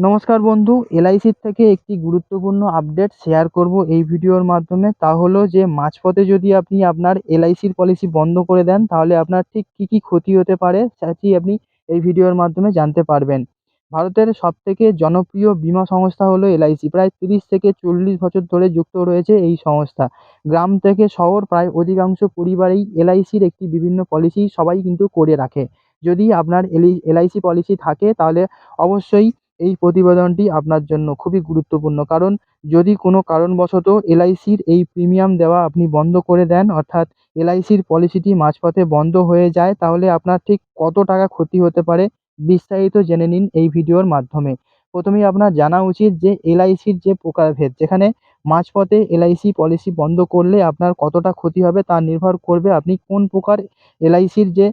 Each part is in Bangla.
নমস্কার বন্ধু, এলআইসির থেকে একটি গুরুত্বপূর্ণ আপডেট শেয়ার করব এই ভিডিওর মাধ্যমে। তা হলো যে, মাঝপথে যদি আপনি আপনার এলআইসির পলিসি বন্ধ করে দেন, তাহলে আপনার ঠিক কী কী ক্ষতি হতে পারে সেটি আপনি এই ভিডিওর মাধ্যমে জানতে পারবেন। ভারতের সবথেকে জনপ্রিয় বীমা সংস্থা হলো এলআইসি। প্রায় তিরিশ থেকে চল্লিশ বছর ধরে যুক্ত রয়েছে এই সংস্থা। গ্রাম থেকে শহর, প্রায় অধিকাংশ পরিবারেই এলআইসির একটি বিভিন্ন পলিসি সবাই কিন্তু করে রাখে। যদি আপনার এলি, এলআইসি পলিসি থাকে, তাহলে অবশ্যই এই প্রতিবেদনটি আপনার জন্য খুবই গুরুত্বপূর্ণ। কারণ যদি কোনো কারণবশত এলআইসির এই প্রিমিয়াম দেওয়া আপনি বন্ধ করে দেন, অর্থাৎ এলআইসির পলিসিটি মাঝপথে বন্ধ হয়ে যায়, তাহলে আপনার ঠিক কত টাকা ক্ষতি হতে পারে বিস্তারিত জেনে নিন এই ভিডিওর মাধ্যমে। প্রথমেই আপনার জানা উচিত যে এলআইসির যে প্রকারভেদ, যেখানে মাঝপথে এলআইসি পলিসি বন্ধ করলে আপনার কতটা ক্ষতি হবে তা নির্ভর করবে আপনি কোন প্রকার এলআইসির যে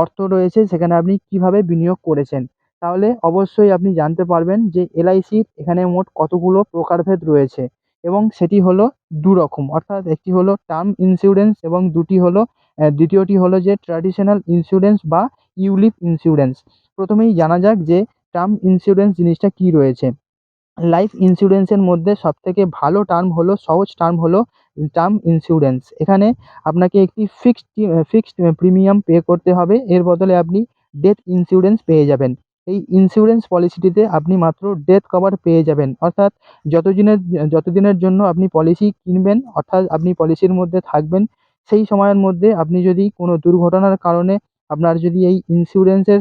অর্থ রয়েছে, সেখানে আপনি কীভাবে বিনিয়োগ করেছেন। তাহলে অবশ্যই আপনি জানতে পারবেন যে এলআইসির এখানে মোট কতগুলো প্রকারভেদ রয়েছে এবং সেটি হলো দু রকম অর্থাৎ একটি হলো টার্ম ইন্স্যুরেন্স এবং দুটি হলো দ্বিতীয়টি হলো যে ট্র্যাডিশনাল ইন্স্যুরেন্স বা ইউলিপ ইন্স্যুরেন্স প্রথমেই জানা যাক যে টার্ম ইন্স্যুরেন্স জিনিসটা কী রয়েছে। লাইফ ইন্স্যুরেন্সের মধ্যে সবথেকে ভালো টার্ম হলো, সহজ টার্ম হলো টার্ম ইন্স্যুরেন্স এখানে আপনাকে একটি ফিক্সড ফিক্সড প্রিমিয়াম পে করতে হবে। এর বদলে আপনি ডেথ ইন্স্যুরেন্স পেয়ে যাবেন। এই ইন্স্যুরেন্স পলিসিটিতে আপনি মাত্র ডেথ কভার পেয়ে যাবেন। অর্থাৎ যত দিনের যত দিনের জন্য আপনি পলিসি কিনবেন, অর্থাৎ আপনি পলিসির মধ্যে থাকবেন, সেই সময়ের মধ্যে আপনি যদি কোনো দুর্ঘটনার কারণে আপনার যদি এই ইন্স্যুরেন্সের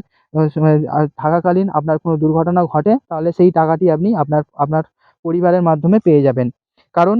থাকাকালীন আপনার কোনো দুর্ঘটনা ঘটে, তাহলে সেই টাকাটি আপনি আপনার আপনার পরিবারের মাধ্যমে পেয়ে যাবেন। কারণ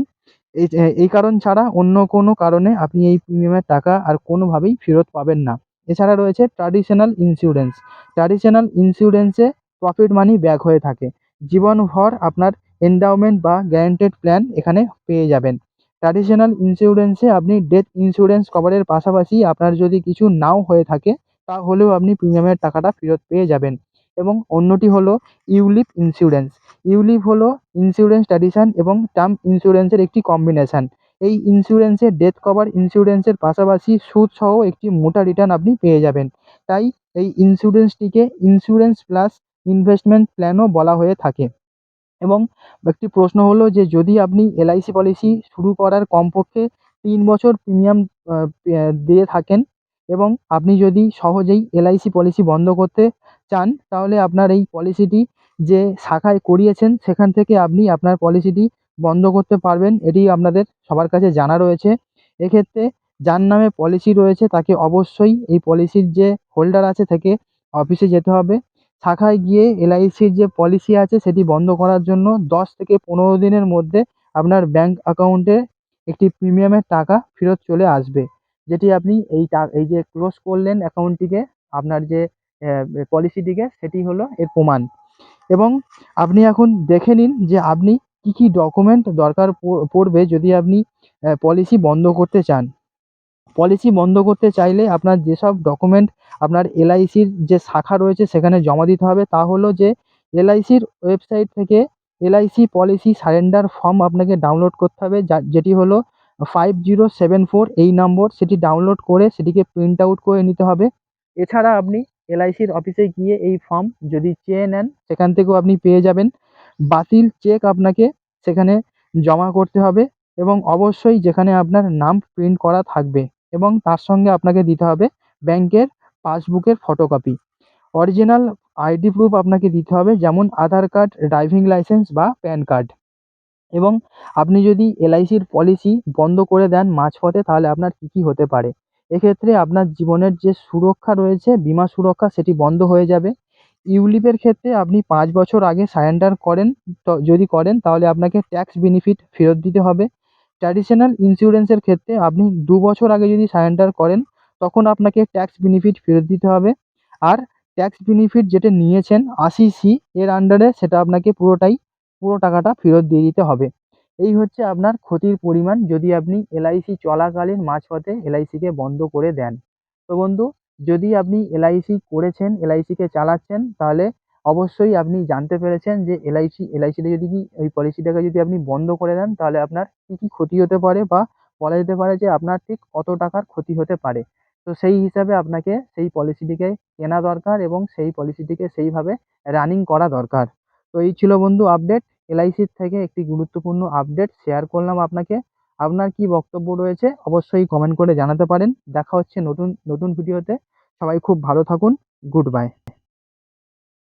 এই এই কারণ ছাড়া অন্য কোনো কারণে আপনি এই প্রিমিয়ামের টাকা আর কোনোভাবেই ফেরত পাবেন না। এছাড়া রয়েছে ট্র্যাডিশনাল ইন্স্যুরেন্স ট্র্যাডিশনাল ইন্স্যুরেন্সে প্রফিট মানি ব্যাক হয়ে থাকে। জীবনভর আপনার এন্ডাওমেন্ট বা গ্যারান্টেড প্ল্যান এখানে পেয়ে যাবেন। ট্র্যাডিশনাল ইন্স্যুরেন্সে আপনি ডেথ ইন্স্যুরেন্স কভারের পাশাপাশি আপনার যদি কিছু নাও হয়ে থাকে, তাহলেও আপনি প্রিমিয়ামের টাকাটা ফেরত পেয়ে যাবেন। এবং অন্যটি হলো ইউলিপ ইন্স্যুরেন্স ইউলিপ হলো ইন্স্যুরেন্স ট্র্যাডিশন এবং টার্ম ইন্স্যুরেন্সের একটি কম্বিনেশান এই ইন্স্যুরেন্সে ডেথ কভার ইন্স্যুরেন্সের পাশাপাশি সুদসহ একটি মোটা রিটার্ন আপনি পেয়ে যাবেন। তাই এই ইন্স্যুরেন্সটিকে ইন্স্যুরেন্স প্লাস ইনভেস্টমেন্ট প্ল্যানও বলা হয়ে থাকে। এবং একটি প্রশ্ন হলো যে, যদি আপনি এলআইসি পলিসি শুরু করার কমপক্ষে তিন বছর প্রিমিয়াম দিয়ে থাকেন এবং আপনি যদি সহজেই এলআইসি পলিসি বন্ধ করতে চান, তাহলে আপনার এই পলিসিটি যে শাখায় করিয়েছেন, সেখান থেকে আপনি আপনার পলিসিটি বন্ধ করতে পারবেন, এটি আপনাদের সবার কাছে জানা রয়েছে। এক্ষেত্রে যার নামে পলিসি রয়েছে তাকে অবশ্যই এই পলিসির যে হোল্ডার আছে তাকে অফিসে যেতে হবে। শাখায় গিয়ে এলআইসির যে পলিসি আছে সেটি বন্ধ করার জন্য দশ থেকে পনেরো দিনের মধ্যে আপনার ব্যাঙ্ক অ্যাকাউন্টে একটি প্রিমিয়ামের টাকা ফেরত চলে আসবে, যেটি আপনি এই এই যে ক্লোজ করলেন অ্যাকাউন্টটিকে আপনার যে পলিসিটিকে সেটি হলো এর প্রমাণ। এবং আপনি এখন দেখে নিন যে আপনি কী কী ডকুমেন্ট দরকার পড়বে যদি আপনি পলিসি বন্ধ করতে চান? পলিসি বন্ধ করতে চাইলে আপনার যেসব ডকুমেন্ট আপনার এলআইসির যে শাখা রয়েছে সেখানে জমা দিতে হবে। তা হলো যে এলআইসির ওয়েবসাইট থেকে এলআইসি পলিসি সারেন্ডার ফর্ম আপনাকে ডাউনলোড করতে হবে। যা, যেটি হলো ফাইভ জিরো সেভেন ফোর এই নম্বর সেটি ডাউনলোড করে সেটিকে প্রিন্ট আউট করে নিতে হবে। এছাড়া আপনি এলআইসির অফিসে গিয়ে এই ফর্ম যদি চেয়ে নেন, সেখান থেকেও আপনি পেয়ে যাবেন। বাতিল চেক আপনাকে সেখানে জমা করতে হবে এবং অবশ্যই যেখানে আপনার নাম প্রিন্ট করা থাকবে এবং তার সঙ্গে আপনাকে দিতে হবে ব্যাংকের পাসবুকের ফটোকপি অরিজিনাল আইডি প্রুফ আপনাকে দিতে হবে যেমন আধার কার্ড ড্রাইভিং লাইসেন্স বা প্যান কার্ড এবং আপনি যদি এলআইসির পলিসি বন্ধ করে দেন মাঝপথে তাহলে আপনার কী কী হতে পারে। এক্ষেত্রে আপনার জীবনের যে সুরক্ষা রয়েছে, বিমা সুরক্ষা সেটি বন্ধ হয়ে যাবে। ইউলিপের ক্ষেত্রে আপনি পাঁচ বছর আগে সারেন্ডার করেন, তো যদি করেন তাহলে আপনাকে ট্যাক্স বেনিফিট ফেরত দিতে হবে। ট্র্যাডিশনাল ইন্স্যুরেন্সের ক্ষেত্রে আপনি দু বছর আগে যদি সারেন্ডার করেন, তখন আপনাকে ট্যাক্স বেনিফিট ফেরত দিতে হবে। আর ট্যাক্স বেনিফিট যেটা নিয়েছেন, আশি সি এর আন্ডারে সেটা আপনাকে পুরোটাই, পুরো টাকাটা ফেরত দিয়ে দিতে হবে। এই হচ্ছে আপনার ক্ষতির পরিমাণ, যদি আপনি এলআইসি চলাকালীন মাঝপথে এলআইসিকে বন্ধ করে দেন। তো বন্ধু যদি আপনি এলআইসি করেছেন এলআইসিকে চালাচ্ছেন, তাহলে অবশ্যই আপনি জানতে পেরেছেন যে এলআইসি এলআইসিতে যদি কি ওই পলিসিটাকে যদি আপনি বন্ধ করে দেন, তাহলে আপনার কী কী ক্ষতি হতে পারে বা বলা যেতে পারে যে আপনার ঠিক কত টাকার ক্ষতি হতে পারে। তো সেই হিসাবে আপনাকে সেই পলিসিটিকে কেনা দরকার এবং সেই পলিসিটিকে সেইভাবে রানিং করা দরকার। তো এই ছিল বন্ধু আপডেট এলআইসির থেকে একটি গুরুত্বপূর্ণ আপডেট শেয়ার করলাম আপনাকে। আপনার কি বক্তব্য রয়েছে অবশ্যই কমেন্ট করে জানাতে পারেন। দেখা হচ্ছে নতুন নতুন ভিডিওতে সবাই খুব ভালো থাকুন। Good bye